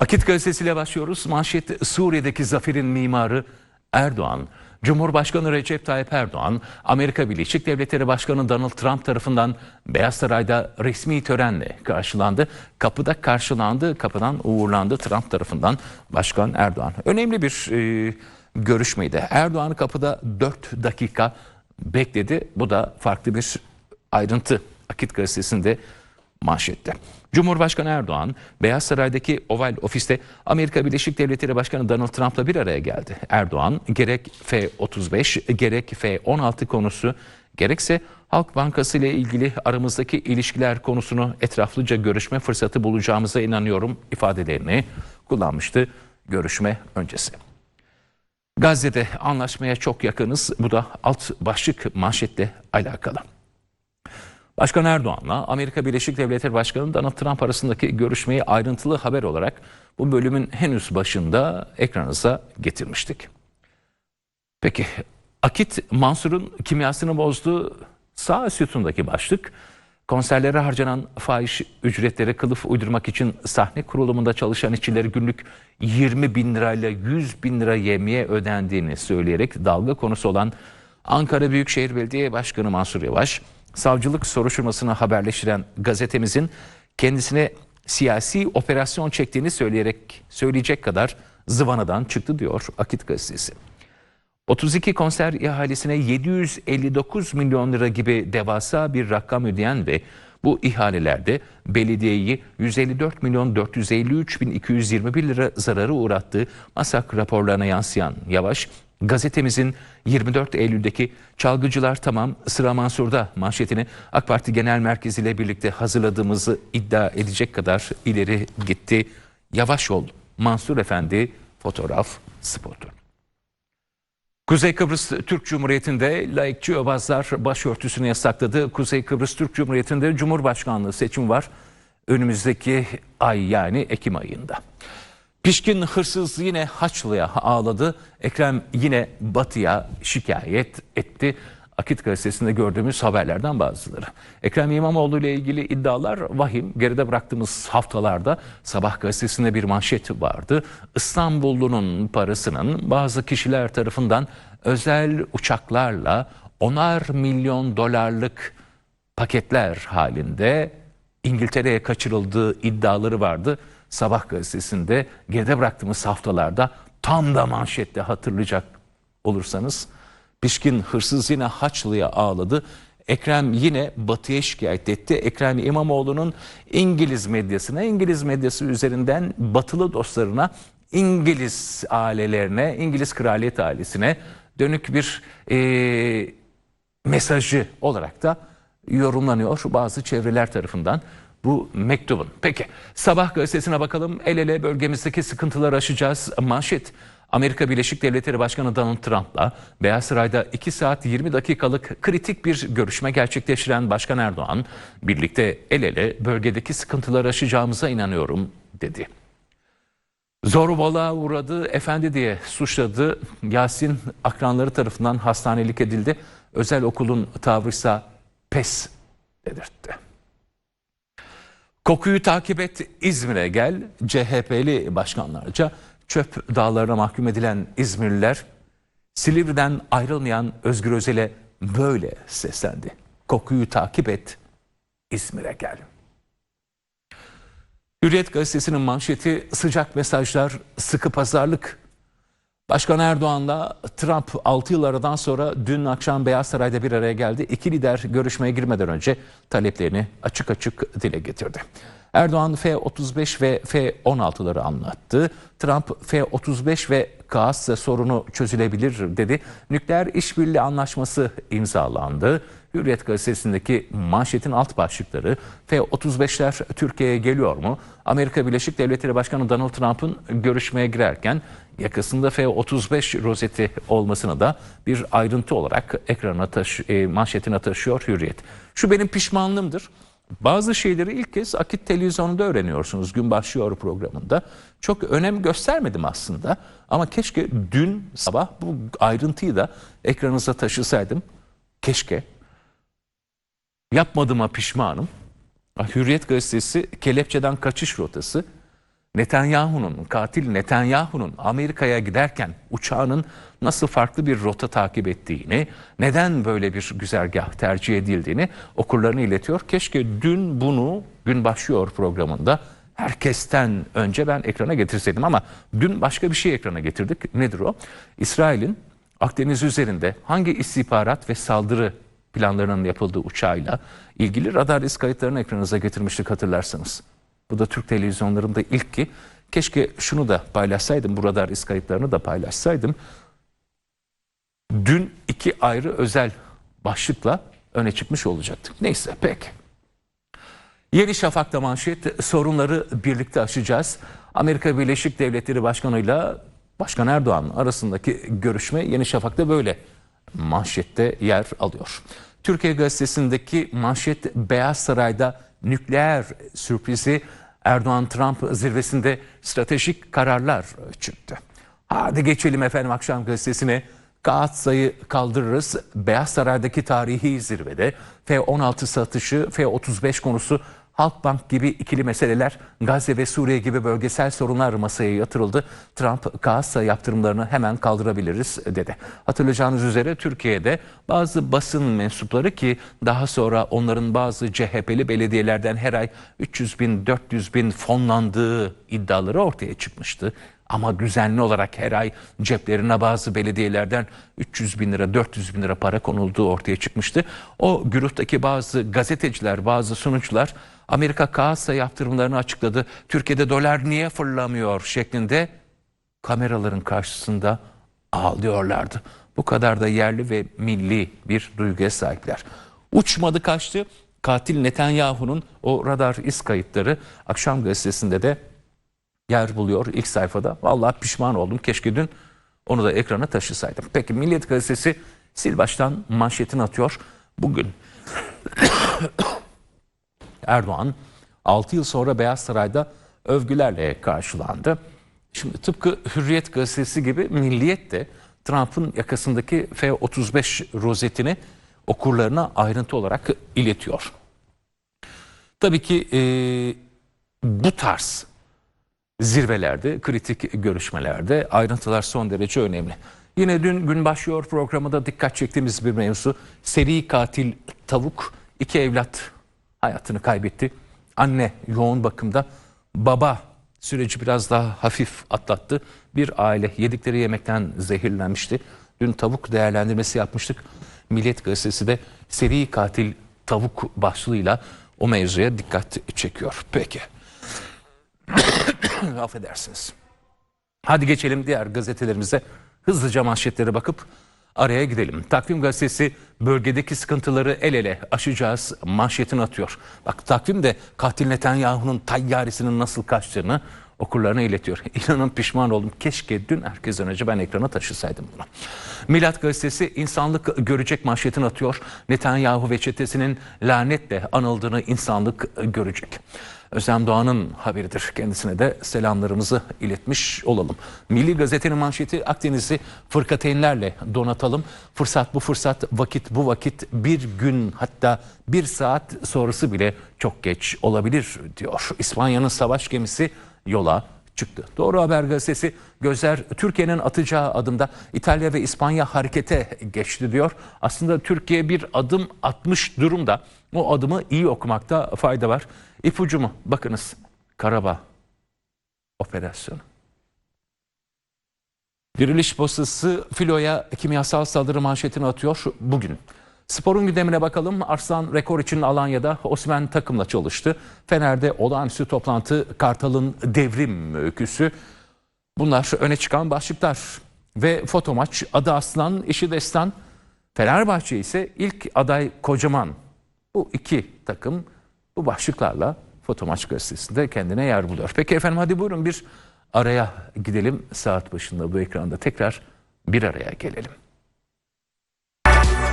Akit gazetesiyle başlıyoruz. Manşet Suriye'deki zaferin mimarı Erdoğan. Cumhurbaşkanı Recep Tayyip Erdoğan, Amerika Birleşik Devletleri Başkanı Donald Trump tarafından Beyaz Saray'da resmi törenle karşılandı. Kapıda karşılandı, kapıdan uğurlandı Trump tarafından Başkan Erdoğan. Önemli bir e, görüşmeydi. Erdoğan kapıda 4 dakika bekledi. Bu da farklı bir ayrıntı. Akit gazetesinde manşette. Cumhurbaşkanı Erdoğan, Beyaz Saray'daki Oval Ofis'te Amerika Birleşik Devletleri Başkanı Donald Trump'la bir araya geldi. Erdoğan gerek F-35 gerek F-16 konusu gerekse Halk Bankası ile ilgili aramızdaki ilişkiler konusunu etraflıca görüşme fırsatı bulacağımıza inanıyorum ifadelerini kullanmıştı görüşme öncesi. Gazze'de anlaşmaya çok yakınız. Bu da alt başlık manşetle alakalı. Başkan Erdoğan'la Amerika Birleşik Devletleri Başkanı Donald Trump arasındaki görüşmeyi ayrıntılı haber olarak bu bölümün henüz başında ekranınıza getirmiştik. Peki Akit Mansur'un kimyasını bozduğu sağ sütundaki başlık konserlere harcanan fahiş ücretlere kılıf uydurmak için sahne kurulumunda çalışan işçileri günlük 20 bin lirayla 100 bin lira yemeye ödendiğini söyleyerek dalga konusu olan Ankara Büyükşehir Belediye Başkanı Mansur Yavaş, savcılık soruşturmasını haberleştiren gazetemizin kendisine siyasi operasyon çektiğini söyleyerek söyleyecek kadar zıvanadan çıktı diyor Akit gazetesi. 32 konser ihalesine 759 milyon lira gibi devasa bir rakam ödeyen ve bu ihalelerde belediyeyi 154 milyon 453 bin 221 lira zararı uğrattığı masak raporlarına yansıyan Yavaş, gazetemizin 24 Eylül'deki Çalgıcılar Tamam Sıra Mansur'da manşetini AK Parti Genel Merkezi ile birlikte hazırladığımızı iddia edecek kadar ileri gitti. Yavaş ol Mansur Efendi fotoğraf spotu. Kuzey Kıbrıs Türk Cumhuriyeti'nde laikçi yobazlar başörtüsünü yasakladı. Kuzey Kıbrıs Türk Cumhuriyeti'nde Cumhurbaşkanlığı seçim var. Önümüzdeki ay yani Ekim ayında. Pişkin hırsız yine Haçlı'ya ağladı. Ekrem yine Batı'ya şikayet etti. Akit gazetesinde gördüğümüz haberlerden bazıları. Ekrem İmamoğlu ile ilgili iddialar vahim. Geride bıraktığımız haftalarda Sabah gazetesinde bir manşet vardı. İstanbullunun parasının bazı kişiler tarafından özel uçaklarla onar milyon dolarlık paketler halinde İngiltere'ye kaçırıldığı iddiaları vardı. Sabah gazetesinde geride bıraktığımız haftalarda tam da manşette hatırlayacak olursanız Pişkin hırsız yine Haçlı'ya ağladı. Ekrem yine Batı'ya şikayet etti. Ekrem İmamoğlu'nun İngiliz medyasına, İngiliz medyası üzerinden batılı dostlarına, İngiliz ailelerine, İngiliz kraliyet ailesine dönük bir e, mesajı olarak da yorumlanıyor bazı çevreler tarafından bu mektubun. Peki sabah gazetesine bakalım. El ele bölgemizdeki sıkıntıları aşacağız. Manşet. Amerika Birleşik Devletleri Başkanı Donald Trump'la Beyaz Saray'da 2 saat 20 dakikalık kritik bir görüşme gerçekleştiren Başkan Erdoğan, birlikte el ele bölgedeki sıkıntıları aşacağımıza inanıyorum dedi. Zorbalığa uğradı, efendi diye suçladı. Yasin akranları tarafından hastanelik edildi. Özel okulun tavrıysa pes dedirtti. Kokuyu takip et İzmir'e gel. CHP'li başkanlarca çöp dağlarına mahkum edilen İzmirliler Silivri'den ayrılmayan Özgür Özel'e böyle seslendi. Kokuyu takip et İzmir'e gel. Hürriyet gazetesinin manşeti sıcak mesajlar, sıkı pazarlık. Başkan Erdoğan'la Trump 6 yıl aradan sonra dün akşam Beyaz Saray'da bir araya geldi. İki lider görüşmeye girmeden önce taleplerini açık açık dile getirdi. Erdoğan F-35 ve F-16'ları anlattı. Trump F-35 ve Kaas sorunu çözülebilir dedi. Nükleer işbirliği anlaşması imzalandı. Hürriyet gazetesindeki manşetin alt başlıkları F-35'ler Türkiye'ye geliyor mu? Amerika Birleşik Devletleri Başkanı Donald Trump'ın görüşmeye girerken yakasında F-35 rozeti olmasını da bir ayrıntı olarak ekrana taşı, e, manşetine taşıyor Hürriyet. Şu benim pişmanlığımdır. Bazı şeyleri ilk kez Akit Televizyonu'nda öğreniyorsunuz gün başlıyor programında. Çok önem göstermedim aslında ama keşke dün sabah bu ayrıntıyı da ekranınıza taşısaydım. Keşke. Yapmadığıma pişmanım. Hürriyet gazetesi kelepçeden kaçış rotası. Netanyahu'nun, katil Netanyahu'nun Amerika'ya giderken uçağının nasıl farklı bir rota takip ettiğini, neden böyle bir güzergah tercih edildiğini okurlarına iletiyor. Keşke dün bunu gün başlıyor programında herkesten önce ben ekrana getirseydim ama dün başka bir şey ekrana getirdik. Nedir o? İsrail'in Akdeniz üzerinde hangi istihbarat ve saldırı planlarının yapıldığı uçağıyla ilgili radar iz kayıtlarını ekranınıza getirmiştik hatırlarsanız. Bu da Türk televizyonlarında ilk ki keşke şunu da paylaşsaydım, bu radar iz kayıtlarını da paylaşsaydım. Dün iki ayrı özel başlıkla öne çıkmış olacaktık. Neyse pek. Yeni Şafak'ta manşet sorunları birlikte aşacağız. Amerika Birleşik Devletleri Başkanı'yla Başkan Erdoğan arasındaki görüşme Yeni Şafak'ta böyle manşette yer alıyor. Türkiye Gazetesi'ndeki manşet Beyaz Saray'da nükleer sürprizi Erdoğan-Trump zirvesinde stratejik kararlar çıktı. Hadi geçelim efendim akşam gazetesine. Kağıt sayı kaldırırız. Beyaz Saray'daki tarihi zirvede F-16 satışı, F-35 konusu Halkbank gibi ikili meseleler, Gazze ve Suriye gibi bölgesel sorunlar masaya yatırıldı. Trump Gazze yaptırımlarını hemen kaldırabiliriz dedi. Hatırlayacağınız üzere Türkiye'de bazı basın mensupları ki daha sonra onların bazı CHP'li belediyelerden her ay 300 bin 400 bin fonlandığı iddiaları ortaya çıkmıştı. Ama düzenli olarak her ay ceplerine bazı belediyelerden 300 bin lira 400 bin lira para konulduğu ortaya çıkmıştı. O güruhtaki bazı gazeteciler bazı sunucular Amerika Kaasa yaptırımlarını açıkladı. Türkiye'de dolar niye fırlamıyor şeklinde kameraların karşısında ağlıyorlardı. Bu kadar da yerli ve milli bir duyguya sahipler. Uçmadı kaçtı. Katil Netanyahu'nun o radar iz kayıtları akşam gazetesinde de yer buluyor ilk sayfada. Vallahi pişman oldum. Keşke dün onu da ekrana taşısaydım. Peki Milliyet Gazetesi sil baştan manşetini atıyor. Bugün Erdoğan 6 yıl sonra Beyaz Saray'da övgülerle karşılandı. Şimdi tıpkı Hürriyet gazetesi gibi Milliyet de Trump'ın yakasındaki F-35 rozetini okurlarına ayrıntı olarak iletiyor. Tabii ki e, bu tarz zirvelerde, kritik görüşmelerde ayrıntılar son derece önemli. Yine dün gün başlıyor programında dikkat çektiğimiz bir mevzu. Seri katil tavuk iki evlat hayatını kaybetti. Anne yoğun bakımda, baba süreci biraz daha hafif atlattı. Bir aile yedikleri yemekten zehirlenmişti. Dün tavuk değerlendirmesi yapmıştık. Milliyet Gazetesi de seri katil tavuk başlığıyla o mevzuya dikkat çekiyor. Peki. Affedersiniz. Hadi geçelim diğer gazetelerimize. Hızlıca manşetlere bakıp araya gidelim. Takvim gazetesi bölgedeki sıkıntıları el ele aşacağız manşetini atıyor. Bak takvim de katil Netanyahu'nun tayyaresinin nasıl kaçtığını okurlarına iletiyor. İnanın pişman oldum. Keşke dün herkesten önce ben ekrana taşısaydım bunu. Milat gazetesi insanlık görecek manşetini atıyor. Netanyahu ve çetesinin lanetle anıldığını insanlık görecek. Özlem Doğan'ın haberidir. Kendisine de selamlarımızı iletmiş olalım. Milli Gazete'nin manşeti Akdeniz'i fırkateynlerle donatalım. Fırsat bu fırsat, vakit bu vakit, bir gün hatta bir saat sonrası bile çok geç olabilir diyor. İspanya'nın savaş gemisi yola çıktı. Doğru Haber Gazetesi gözler Türkiye'nin atacağı adımda İtalya ve İspanya harekete geçti diyor. Aslında Türkiye bir adım atmış durumda. O adımı iyi okumakta fayda var. İpucu mu? Bakınız Karabağ operasyonu. Diriliş postası filoya kimyasal saldırı manşetini atıyor bugün. Sporun gündemine bakalım. Arslan rekor için Alanya'da Osman takımla çalıştı. Fener'de olağanüstü toplantı Kartal'ın devrim öyküsü. Bunlar öne çıkan başlıklar. Ve foto maç adı Aslan, işi Destan. Fenerbahçe ise ilk aday Kocaman. Bu iki takım bu başlıklarla foto maç gazetesinde kendine yer buluyor. Peki efendim hadi buyurun bir araya gidelim. Saat başında bu ekranda tekrar bir araya gelelim.